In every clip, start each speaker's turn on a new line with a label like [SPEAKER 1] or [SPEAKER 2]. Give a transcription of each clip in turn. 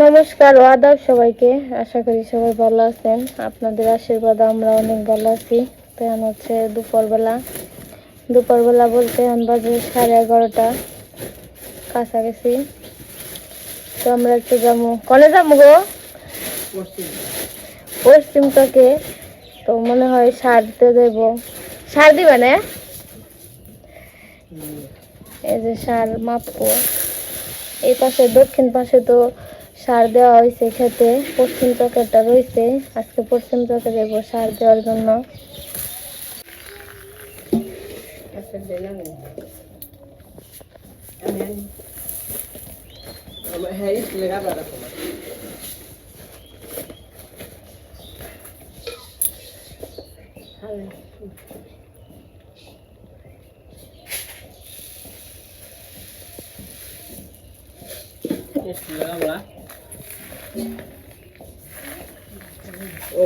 [SPEAKER 1] নমস্কার, ও আদাব সবাইকে। আশা করি সবাই ভালো আছেন। আপনাদের আশীর্বাদ আমরা অনেক ভালো আছি। তো এখন হচ্ছে দুপুরবেলা। দুপুরবেলা বলতে এখন বাজে সাড়ে এগারোটা কাছাকাছি। তো আমরা একটু যাব। কনে যাব গো? পশ্চিম চকে তো মনে হয় সার দিতে দেব। সার দিবে না? এই যে সার মাপবো। এই পাশে দক্ষিণ পাশে তো সার দেওয়া হয়েছে খেতে। পশ্চিম চকেরটা রয়েছে। আজকে পশ্চিম চকে দেবো সার দেওয়ার জন্য।
[SPEAKER 2] হ্যাঁ স্কুলে না।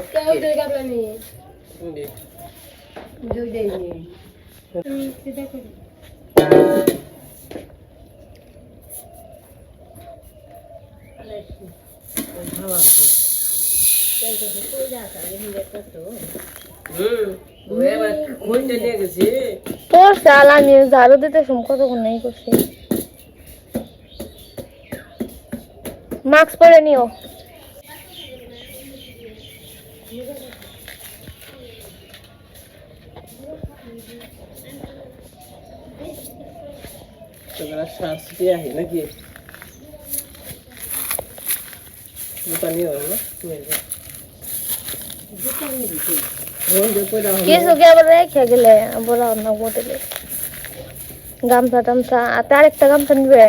[SPEAKER 2] স্কুলে গাবলা ও নিয়ে
[SPEAKER 1] চাল আমি ঝাড়ু দিতে শুন কতক্ষণ নেই করছি? মাস্ক পরে নিও।
[SPEAKER 2] তোমরা শ্বাস দিয়ে আহি নাকি? দোকান নিয়ে যাব না?
[SPEAKER 1] কিছু কি আবার রেখে গেলে? হোটেলে গামছা টামছা আর তার একটা গামছা নিবে?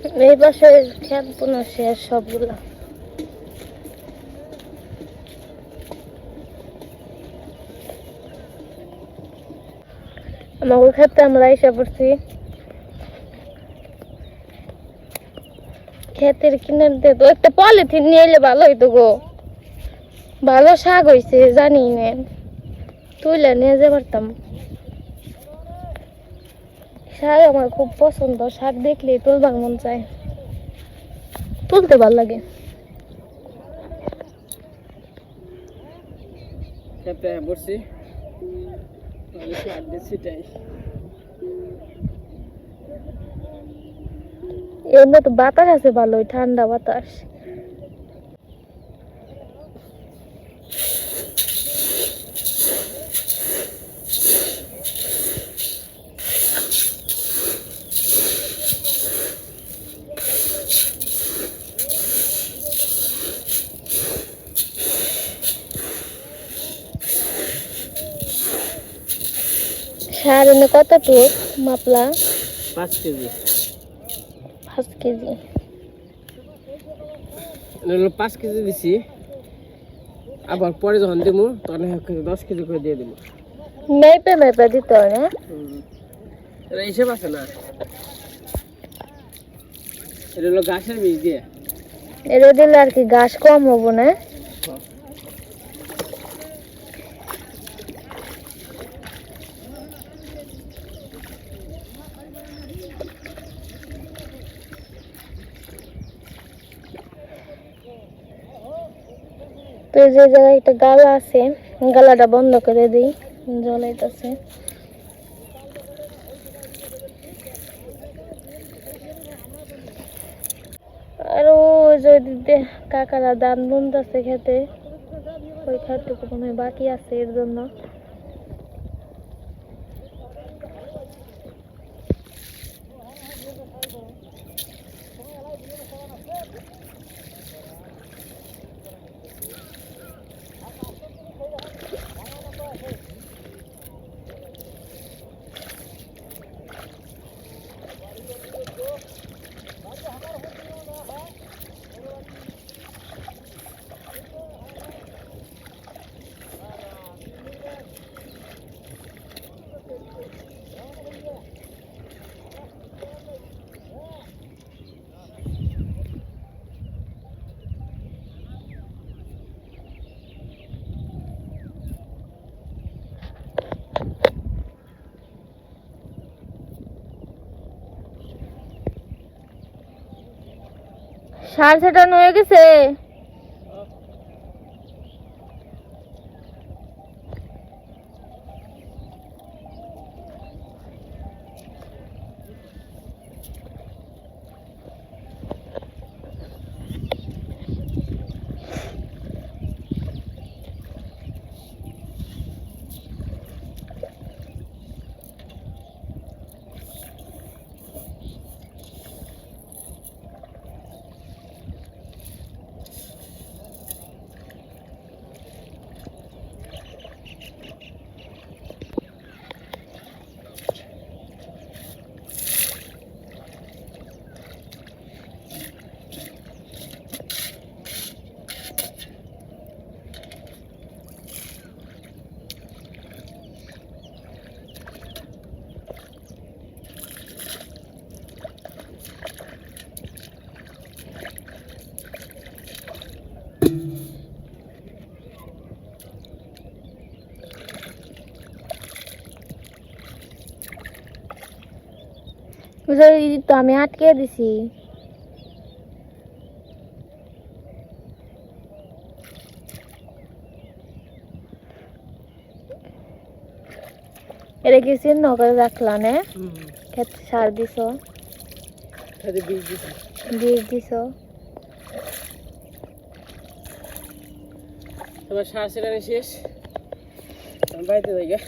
[SPEAKER 1] এই পাশে খেত পুনঃ শেষ, সবগুলা। আমাকে খেতে আমরা এসে পড়ছি। ক্ষেতের কিনার দিয়ে তো একটা পলিথিন নিয়ে এলে ভালো হইতো গো। ভালো শাক হয়েছে জানি না তুইলে নিয়ে যেতে পারতাম শাক আমার খুব পছন্দ শাক দেখলেই তুলবার মন চায়। তুলতে ভালো লাগে।
[SPEAKER 2] বসছি
[SPEAKER 1] এমনি তো বাতাস আছে ভালোই ঠান্ডা বাতাস। সার এনে কত টুক? মাপলা?
[SPEAKER 2] পাঁচ কেজি।
[SPEAKER 1] পাঁচ কেজি।
[SPEAKER 2] পাঁচ কেজি দিছি। আবার পরে যখন দেবো তখন দশ কেজি করে দিয়ে দেবো
[SPEAKER 1] মেপে মেপে দিতে হয় না?
[SPEAKER 2] হিসেব আছে না? এটা হলো গাছের বীজ দিয়ে।
[SPEAKER 1] এটা দিলে আর কি ঘাস কম হব না? তো এই যে জায়গায় একটা গালা আছে, গালাটা বন্ধ করে দিই জল আইতাছে আর ওই যে ওই দিক দিয়ে কাকারা দান বুনতেছে খেতে, ওই খাটটুকু মনে হয় বাকি আছে এর জন্য। সার ছটা হয়ে গেছে। তো আমি আটকে দিছি। এটা কি চিহ্ন করে রাখলা না? ক্ষেত্রে সার দিছি।
[SPEAKER 2] বীজ দিছ। তোমার সার সেখানে শেষ। বাড়িতে যাই গে।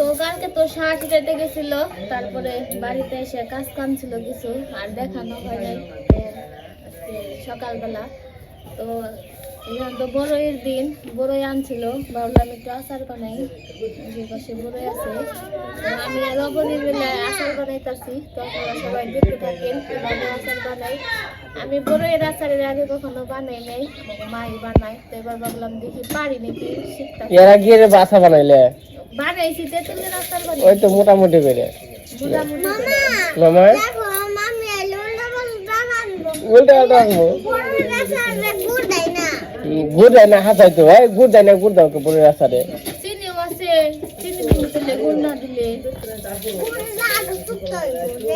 [SPEAKER 1] তো কালকে তো সার কেটে গেছিল, তারপরে বাড়িতে এসে কাজ কাম ছিল কিছু, আর দেখানো হয় নাই সকালবেলা। তো তো বড়ইয়ের দিন, বড়ই আনছিল, ভাবলাম একটু আচার বানাই, যে পাশে বড়ই আছে। আমি রবনি মিলে আচার বানাইতেছি, তো আপনারা সবাই দেখতে থাকেন আচার বানাই। আমি বড়ইয়ের আচারের আগে কখনো বানাই নাই মাই বানাই তো এবার ভাবলাম দেখি পারি নাকি শিখতে
[SPEAKER 2] এর আগে বাসা বানাইলে?
[SPEAKER 1] বানাইছি তেঁতুলের আচার
[SPEAKER 2] ওই তো মোটামুটি করে মামা উল্টা উল্টা রাখব গুড় দেয় না। হাসাই তো। ভাই গুড় দেয় না গুড় দাও পরে রাস্তাতে।
[SPEAKER 1] চিনিও আছে চিনি দিলে দিলে না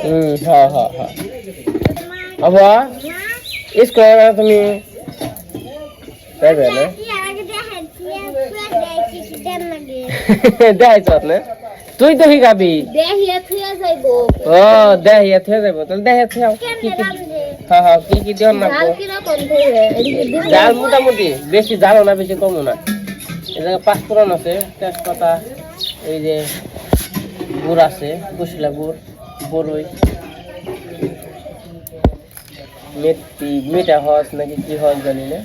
[SPEAKER 2] হুম হ্যাঁ হ্যাঁ হ্যাঁ আবা স্কুলে তুমি? যাবে না? দেখাইছ না? তুই তো
[SPEAKER 1] যাইবো।
[SPEAKER 2] ও দেহিয়া থয়ে যাব তাহলে দেহিয়া থয়ে কি কি হ্যাঁ হ্যাঁ কি কি দিও না জাল মোটামুটি বেশি জালও না বেশি কমও না। জায়গায় পাঁচফোড়ন আছে তেজপাতা এই যে গুড় আছে কুশলা গুড় বরই মেথি মিঠা হস নাকি কি হস জানি না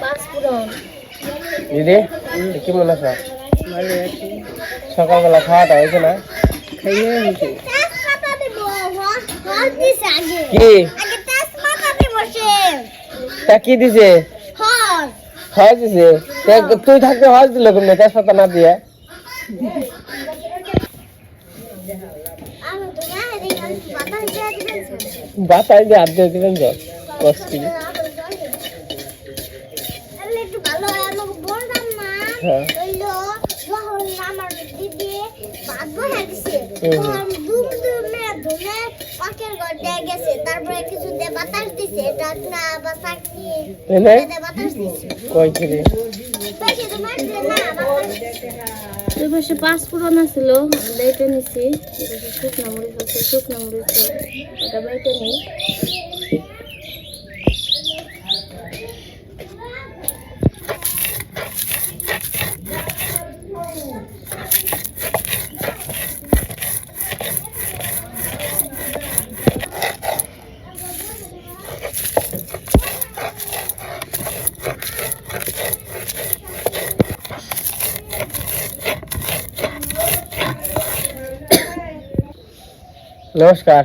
[SPEAKER 1] পাঁচফোড়ন
[SPEAKER 2] দিদি কেমন আছো সকালবেলা খাওয়াটা হয়েছে না? কি? তা কি দিছে? হজ দিছে? তুই থাকতে হজ দিল কেমনে? তেজপাতা না দিয়ে? বাতাই দিয়ে হাত দিয়ে দিবেন তো? কষ্টি হ্যাঁ
[SPEAKER 3] তারপরে কিছু দিয়ে বাতাস দিছে ডাকনা বাতাস দিয়ে
[SPEAKER 2] এনে
[SPEAKER 3] বাতাস দিছে
[SPEAKER 2] কই থেকে
[SPEAKER 3] বেশি তো মারছে না বাতাস
[SPEAKER 1] পাশে পাঁচফোড়ন আছিল আমরা এটা নিছি। এই পাশে শুকনো মরিচ আছে শুকনো মরিচ ওটা বাইটে নিই
[SPEAKER 2] নমস্কার।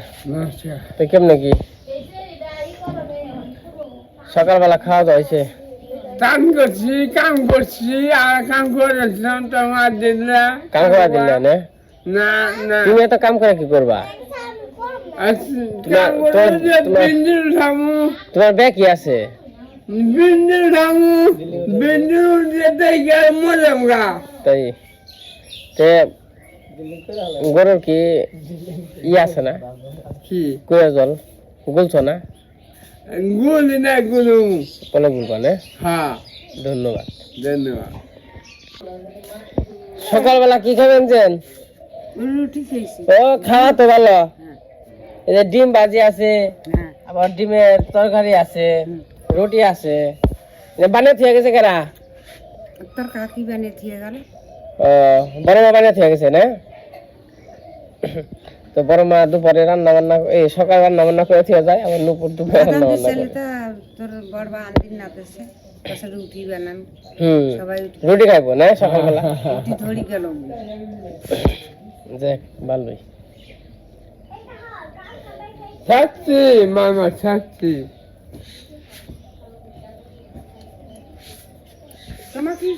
[SPEAKER 2] তো কেমন কি? সকালবেলা খাওয়া দাওয়া হয়েছে?
[SPEAKER 4] কাম করছি কাম করছি আর কাম করেছিলাম তোমার দিলে
[SPEAKER 2] কাম করা দিল না
[SPEAKER 4] না? না
[SPEAKER 2] তুমি এত কাম করে কি করবা? তোমার- ব্যাগ কি আছে?
[SPEAKER 4] বিন্দুর থামু বিন্দুর যেতে গেলে মরলাম গা।
[SPEAKER 2] তাই। তে গরুর কি ই আছে না?
[SPEAKER 4] কি?
[SPEAKER 2] কুয়া জল গুলছো না?
[SPEAKER 4] গুলি না গুলু।
[SPEAKER 2] কোনো গুলবা না?
[SPEAKER 4] হ্যাঁ।
[SPEAKER 2] ধন্যবাদ।
[SPEAKER 4] ধন্যবাদ।
[SPEAKER 2] সকালবেলা কি খাবেন যেন?
[SPEAKER 5] রুটি খেয়েছি।
[SPEAKER 2] ও খাওয়া তো ভালো। এই যে ডিম ভাজি আছে আবার ডিমের তরকারি আছে রুটি আছে। এ বানিয়ে থিয়ে গেছে কেরা?
[SPEAKER 5] তোর কাকি বানিয়ে দিয়ে গেল।
[SPEAKER 2] বড় মা থিয়ে গেছে না? তো বড় মা দুপুরে রান্না বান্না এই সকাল রান্না বান্না করে থিয়ে যায় আবার দুপুর দুপুরে রান্না বান্না করে
[SPEAKER 5] তোর বড় বা আন্দির নাতেছে রুটি বানান।
[SPEAKER 2] হুম
[SPEAKER 5] সবাই
[SPEAKER 2] রুটি খাইবো না সকালবেলা?
[SPEAKER 5] রুটি ধরি গেল
[SPEAKER 2] যাক ভালোই।
[SPEAKER 4] থাকছি মামা থাকছি।
[SPEAKER 5] তোমার কি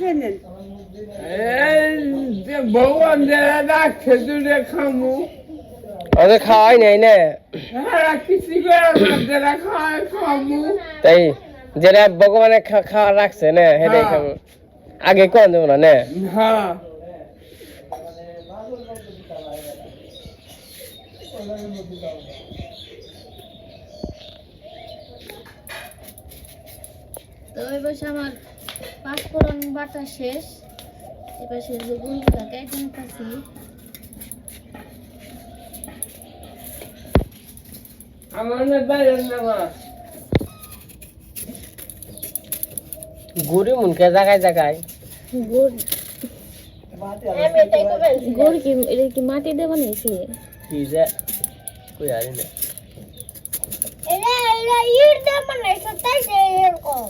[SPEAKER 4] খামু
[SPEAKER 2] ওদের খাওয়াই নাই না
[SPEAKER 4] কিছু করে যারা খায় খামু
[SPEAKER 2] তাই যেটা ভগবানে খাওয়া রাখছে না
[SPEAKER 4] হ্যাঁ।
[SPEAKER 2] খাব আগে কোন দেবো না না
[SPEAKER 4] হ্যাঁ
[SPEAKER 1] তো ওই বসে আমার পাঁচফোড়ন বাটা শেষ। এবার সে যে গুঁড়িটা কেটে নিতেছি
[SPEAKER 4] আমার নামা
[SPEAKER 2] গুড়ি মুনকে
[SPEAKER 1] গুড়। গুড় কি এটা কি মাটি দিয়ে বানিয়েছি
[SPEAKER 2] কি যে কই আরি না।
[SPEAKER 3] ইট তাই এরকম।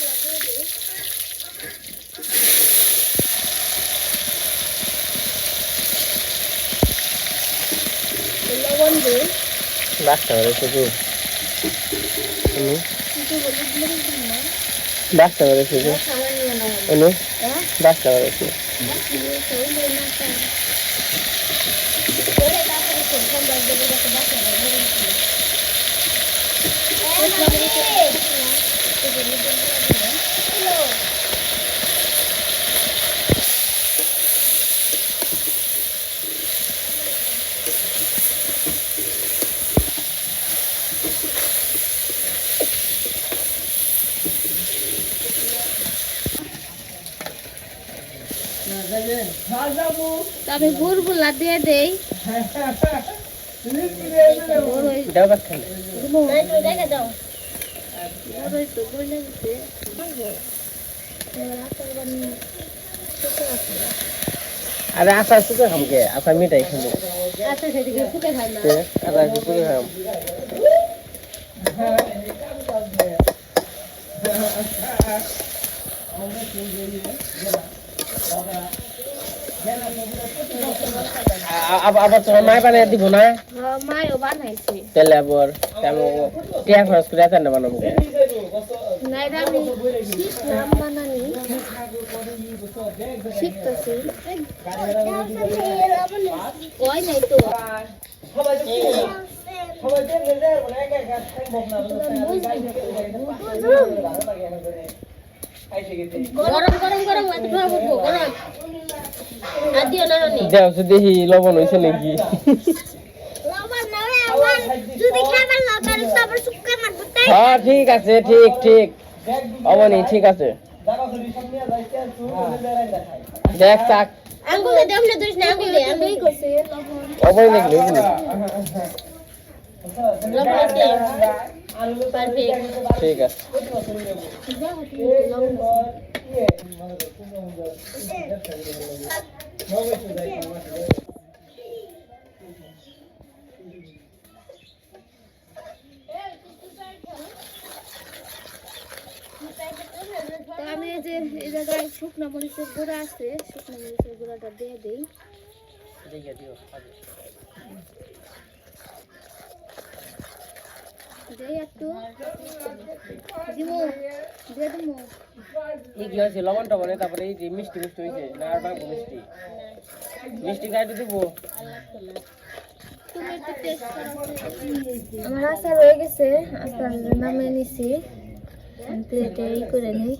[SPEAKER 2] বাসটা করে শুধু অনু
[SPEAKER 1] না
[SPEAKER 2] বাসটা শুধু অনু
[SPEAKER 1] হ্যাঁ
[SPEAKER 2] বাসটা করে শুধু আমি গুড়গুলা দিয়ে দেই বড় হয়ে- দাও বাস খানে
[SPEAKER 1] দেখে দাও বড় হয়ে তো বলে গেছে এবার আচার বানিয়ে শুকে রাখো।
[SPEAKER 2] আরে আচার শুকে খামকে আচার মিঠাই খাব
[SPEAKER 1] শুকে
[SPEAKER 2] খাম। আবার তোমার মায় বানিয়ে দিব না
[SPEAKER 1] মায়ও বানাইছে
[SPEAKER 2] তাহলে আবার তেমন টিয়া খরচ করে আচার না বানাবো
[SPEAKER 1] না গরম গরম গরম গরম। আর দিও না রানি।
[SPEAKER 2] দেও তো দেখি লবণ হয়েছে নাকি? হ্যাঁ ঠিক আছে ঠিক ঠিক। অবনি ঠিক আছে। দেখ চাক।
[SPEAKER 1] আঙ্গুল দে আমনে দুইস না আঙ্গুল আমি
[SPEAKER 2] অবনি দেখলি ঠিক আছে।
[SPEAKER 1] আমি এই যে এই জায়গায় শুকনো মরিচের গুঁড়া আছে শুকনো মরিচের গুঁড়াটা দিয়ে দিই।
[SPEAKER 2] দিও আগে।
[SPEAKER 1] দেই একটু দিমু দিয়ে দিমু
[SPEAKER 2] এই কি হয়েছে? লবণটা বলে তারপরে এই যে মিষ্টি মিষ্টি হয়েছে না আর বাবু মিষ্টি? মিষ্টি গাইতে দিব?
[SPEAKER 1] আমার আচার রয়ে গেছে আচার নামে নিছি। প্লেটে ই করে নিই।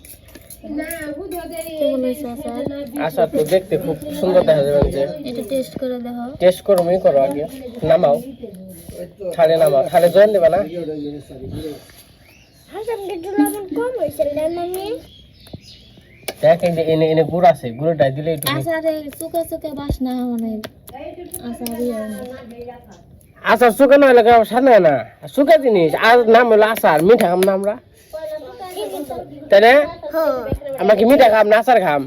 [SPEAKER 2] আচ্ছা তো দেখতে খুব সুন্দর দেখা যাবে যে
[SPEAKER 1] এটা টেস্ট করে দেখো।
[SPEAKER 2] টেস্ট করো মই করো আগে। নামাও। থালে নামাও। জল দেবা না? দেখ এই এনে এনে গুড় আছে। গুড়টা দিলে একটু
[SPEAKER 1] আচারে চুকে চুকে বাসনা মানে না।
[SPEAKER 2] না জিনিস। আর নাম হলো আচার। মিঠা না আমরা? তাই না আমরা কি মিঠা খাম না আচার খাম?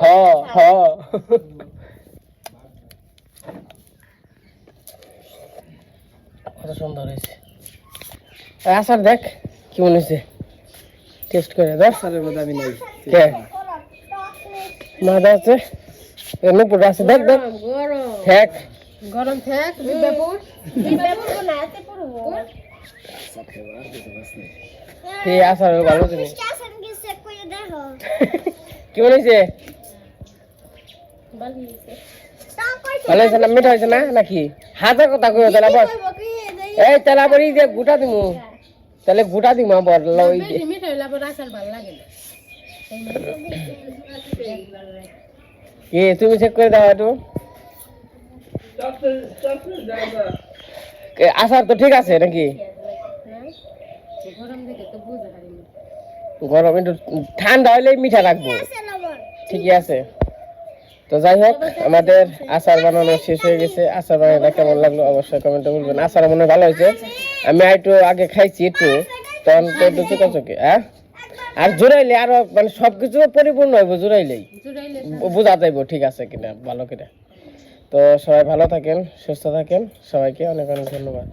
[SPEAKER 2] হ হ। কত সুন্দর হয়েছে। আচার দেখ কেমন হয়েছে? টেস্ট করে দেখ। আচারের মধ্যে আমি নাই। দেখ মাদা আছে। নুপুর আছে। দেখ দেখ। দেখ।
[SPEAKER 5] গরম থাক বিদ্যাপুর
[SPEAKER 2] এই আচার ভালো জিনিস
[SPEAKER 3] কি চেক করে? দেখো।
[SPEAKER 2] কেমন হয়েছে ভালো হয়েছে না মিঠা হয়েছে না? নাকি? হাজার কথা কই তাহলে এই তাহলে আবার এই যে গোটা দিমু। তাহলে গোটা দিমু আবার লই যে
[SPEAKER 5] মিঠা হইলে আবার আচার ভালো লাগে না।
[SPEAKER 2] এ তুমি চেক করে দাও একটু। এ, আচার তো ঠিক আছে নাকি?
[SPEAKER 5] গরম
[SPEAKER 2] একটু ঠান্ডা হলে মিঠা রাখব ঠিকই আছে তো যাই হোক আমাদের আচার বানানো শেষ হয়ে গেছে। আচার বানানোটা কেমন লাগল অবশ্যই কমেন্টে বলবেন। আচার মনে ভালো হয়েছে। আমি একটু আগে খাইছি একটু তখন তো একটু চোখে চোখে হ্যাঁ? আর জোরাইলে আরও মানে সবকিছু পরিপূর্ণ হইব জোরাইলেই।
[SPEAKER 5] জুড়াইলে
[SPEAKER 2] বোঝা যাইব ঠিক আছে কিনা ভালো কিনা। তো সবাই ভালো থাকেন সুস্থ থাকেন। সবাইকে অনেক অনেক ধন্যবাদ।